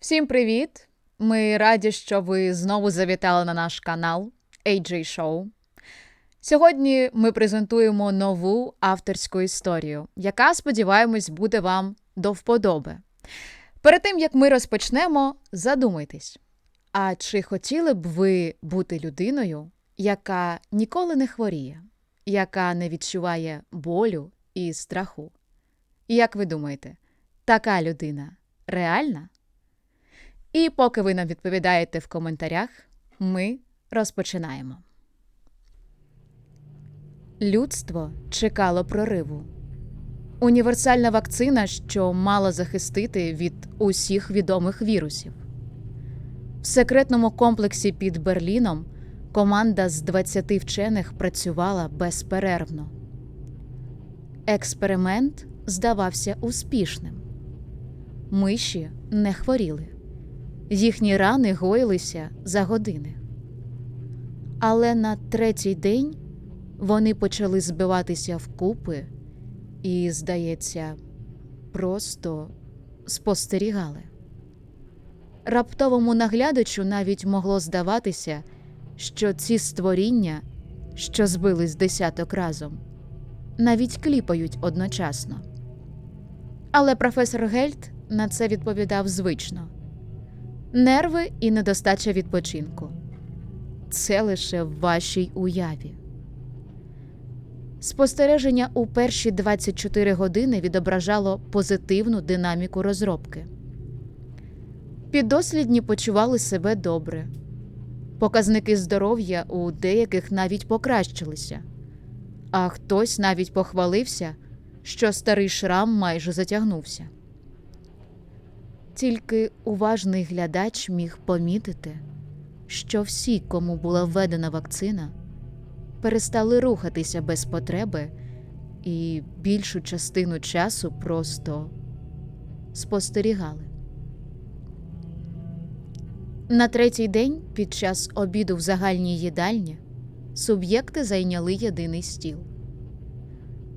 Всім привіт! Ми раді, що ви знову завітали на наш канал AJ Show. Сьогодні ми презентуємо нову авторську історію, яка, сподіваємось, буде вам до вподоби. Перед тим як ми розпочнемо, задумайтесь: а чи хотіли б ви бути людиною, яка ніколи не хворіє, яка не відчуває болю і страху? Як ви думаєте, така людина реальна? І поки ви нам відповідаєте в коментарях, ми розпочинаємо. Людство чекало прориву. Універсальна вакцина, що мала захистити від усіх відомих вірусів. В секретному комплексі під Берліном команда з 20 вчених працювала безперервно. Експеримент здавався успішним. Миші не хворіли. Їхні рани гоїлися за години. Але на третій день вони почали збиватися вкупи і, здається, просто спостерігали. Раптовому наглядачу навіть могло здаватися, що ці створіння, що збились десяток разом, навіть кліпають одночасно. Але професор Гельт на це відповідав звично нерви і недостача відпочинку. Це лише в вашій уяві. Спостереження у перші 24 години відображало позитивну динаміку розробки. Піддослідні почували себе добре. Показники здоров'я у деяких навіть покращилися, а хтось навіть похвалився, що старий шрам майже затягнувся. Тільки уважний глядач міг помітити, що всі, кому була введена вакцина, перестали рухатися без потреби і більшу частину часу просто спостерігали. На третій день під час обіду в загальній їдальні суб'єкти зайняли єдиний стіл.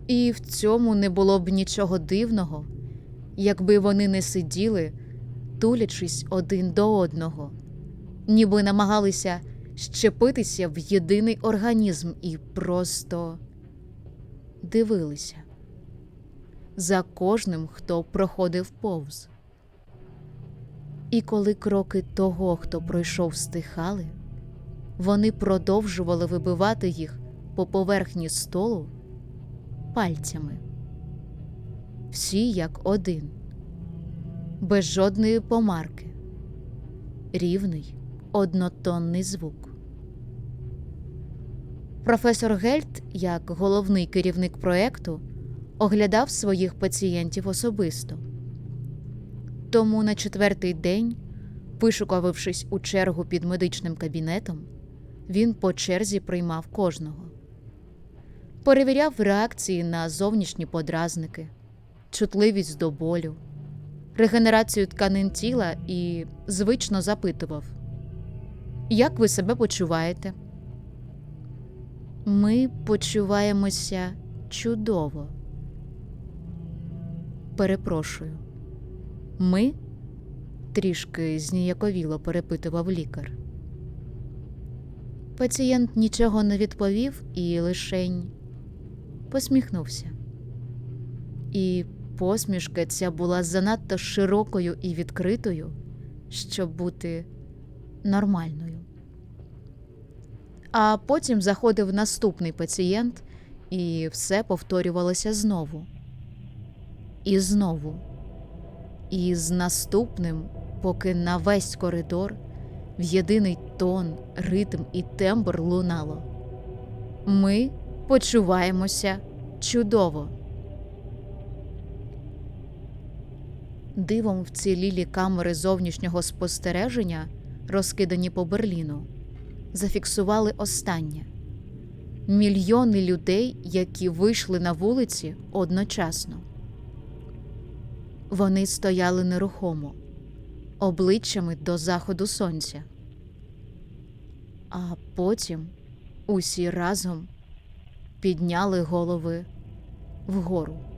І в цьому не було б нічого дивного, якби вони не сиділи тулячись один до одного, ніби намагалися щепитися в єдиний організм і просто дивилися за кожним, хто проходив повз. І коли кроки того, хто пройшов, стихали, вони продовжували вибивати їх по поверхні столу пальцями. Всі як один без жодної помарки, рівний однотонний звук. Професор Гельт, як головний керівник проекту, оглядав своїх пацієнтів особисто. Тому на четвертий день, вишукавившись у чергу під медичним кабінетом, він по черзі приймав кожного, перевіряв реакції на зовнішні подразники, чутливість до болю регенерацію тканин тіла і звично запитував, як ви себе почуваєте? Ми почуваємося чудово. Перепрошую. Ми трішки зніяковіло перепитував лікар. Пацієнт нічого не відповів і лишень посміхнувся. І посмішка ця була занадто широкою і відкритою, щоб бути нормальною. А потім заходив наступний пацієнт, і все повторювалося знову. І знову. І з наступним, поки на весь коридор в єдиний тон, ритм і тембр лунало. Ми почуваємося чудово. Дивом вцілілі камери зовнішнього спостереження, розкидані по Берліну, зафіксували останнє мільйони людей, які вийшли на вулиці одночасно. Вони стояли нерухомо, обличчями до заходу сонця. А потім усі разом підняли голови вгору.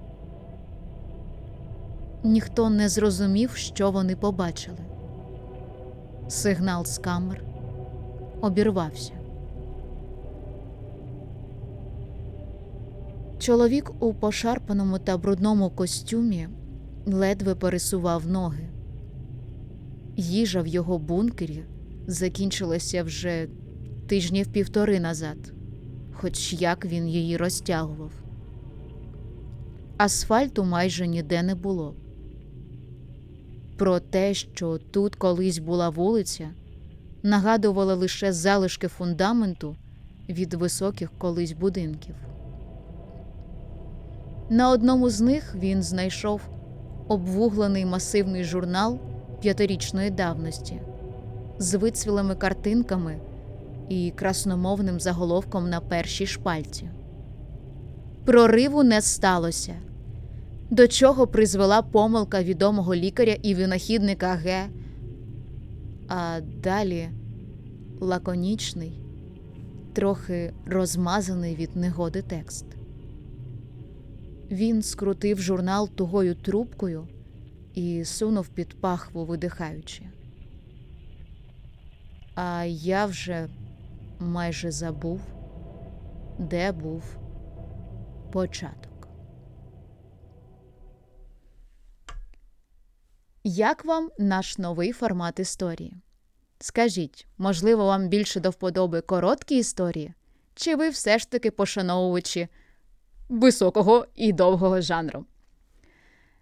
Ніхто не зрозумів, що вони побачили. Сигнал з камер обірвався. Чоловік у пошарпаному та брудному костюмі ледве пересував ноги. Їжа в його бункері закінчилася вже тижнів півтори назад, хоч як він її розтягував. Асфальту майже ніде не було. Про те, що тут колись була вулиця, нагадували лише залишки фундаменту від високих колись будинків. На одному з них він знайшов обвуглений масивний журнал п'ятирічної давності з вицвілими картинками і красномовним заголовком на першій шпальці. Прориву не сталося. До чого призвела помилка відомого лікаря і винахідника Г. А далі лаконічний, трохи розмазаний від негоди текст. Він скрутив журнал тугою трубкою і сунув під пахву, видихаючи. А я вже майже забув, де був початок. Як вам наш новий формат історії? Скажіть, можливо, вам більше до вподоби короткі історії? Чи ви все ж таки пошановувачі високого і довгого жанру?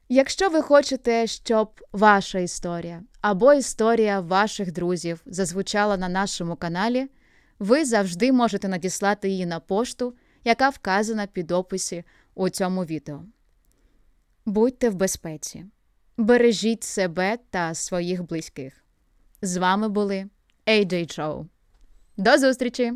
Якщо ви хочете, щоб ваша історія або історія ваших друзів зазвучала на нашому каналі, ви завжди можете надіслати її на пошту, яка вказана під описі у цьому відео. Будьте в безпеці, бережіть себе та своїх близьких. З вами були AJ Joe. До зустрічі!